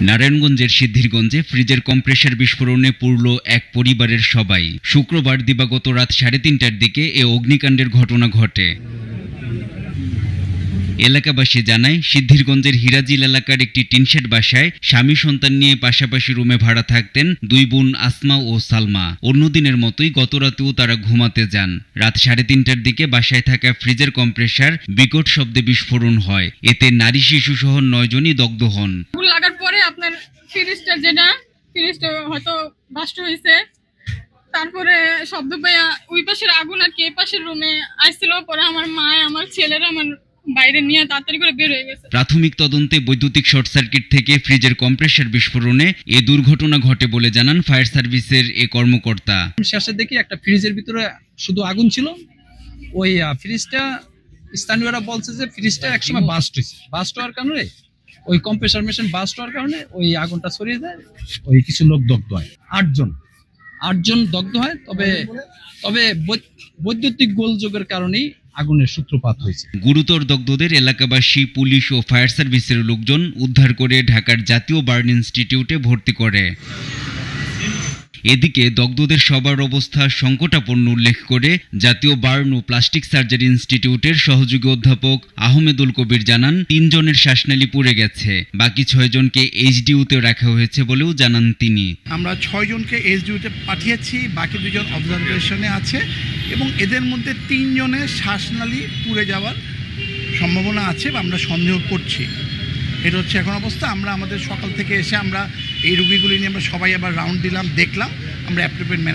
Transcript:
নারায়ণগঞ্জের সিদ্ধিরগঞ্জে ফ্রিজের কম্প্রেসার বিস্ফোরণে পুরল এক পরিবারের সবাই। শুক্রবার দিবাগত রাত সাড়ে তিনটার দিকে এ অগ্নিকাণ্ডের ঘটনা ঘটে। এলাকাবাসী জানায়, সিদ্ধিরগঞ্জের হিরাজিল এলাকার একটি টিনশেড বাসায় স্বামী সন্তান নিয়ে পাশাপাশি রুমে ভাড়া থাকতেন দুই বোন আসমা ও সালমা। অন্যদিনের মতোই গতরাতেও তারা ঘুমাতে যান। রাত সাড়ে তিনটার দিকে বাসায় থাকা ফ্রিজের কম্প্রেসার বিকট শব্দে বিস্ফোরণ হয়। এতে নারী শিশু সহ নয়জনই দগ্ধ হন আগুন লাগার পরে আপনার ফ্রিজটা যেটা ফ্রিজটা হয়তো বাস্ট হয়েছে। তারপরে শব্দ পেয়ে ওই পাশের আগুন আর কি এই পাশের রুমে আসছিল পরে আমার মা আমার ছেলেরা আমার বাইরে নিয়ে তাড়াতাড়ি করে বের হয়ে গেছে। প্রাথমিক তদন্তে বৈদ্যুতিক শর্ট সার্কিট থেকে ফ্রিজের কম্প্রেসার বিস্ফোরণে এ দুর্ঘটনা ঘটে বলে জানান ফায়ার সার্ভিসের এ কর্মকর্তা। শেষে দেখি একটা ফ্রিজের ভিতরে শুধু আগুন ছিল। ওই ফ্রিজটা স্থানীয়রা বলছে যে ফ্রিজটা একসময় বাস্ট হয়েছে। বাস্ট হওয়ার কারণে ওই কম্প্রেসার মেশিন বাস্ট হওয়ার কারণে ওই আগুনটা ছড়িয়ে যায় ওই কিছু লোক দগ্ধ হয়, আটজন। আটজন দগ্ধ হয়, তবে তবে বৈদ্যুতিক গোলযোগের কারণেই আগুনের সূত্রপাত হয়েছে। গুরুতর দগ্ধদের এলাকাবাসী, পুলিশ ও ফায়ার সার্ভিসের লোকজন উদ্ধার করে ঢাকার জাতীয় বার্ন ইনস্টিটিউটে ভর্তি করে। এদিকে দগ্ধদের সবার অবস্থা সংকটাপন্ন উল্লেখ করে জাতীয় বার্ন ও প্লাস্টিক সার্জারি ইনস্টিটিউটের সহযোগী অধ্যাপক আহমেদুল কবির জানান, তিনজনের শ্বাসনালী পুড়ে গেছে। বাকি ছয়জনকে এইচডিউতে রাখা হয়েছে বলেও জানান তিনি। আমরা ছয়জনকে এইচডিউতে পাঠিয়েছি, বাকি দুজন অবজারভেশনে আছে এবং এদের মধ্যে তিনজনের শ্বাসনালী পুড়ে যাওয়ার সম্ভাবনা আছে বা আমরা সন্দেহ করছি। এটা হচ্ছে এখন অবস্থা। আমরা আমাদের সকাল থেকে এসে আমরা এই রুগীগুলি নিয়ে আমরা সবাই আবার রাউন্ড দিলাম দেখলাম আমরা অ্যাপ্রোপ্রিয়েট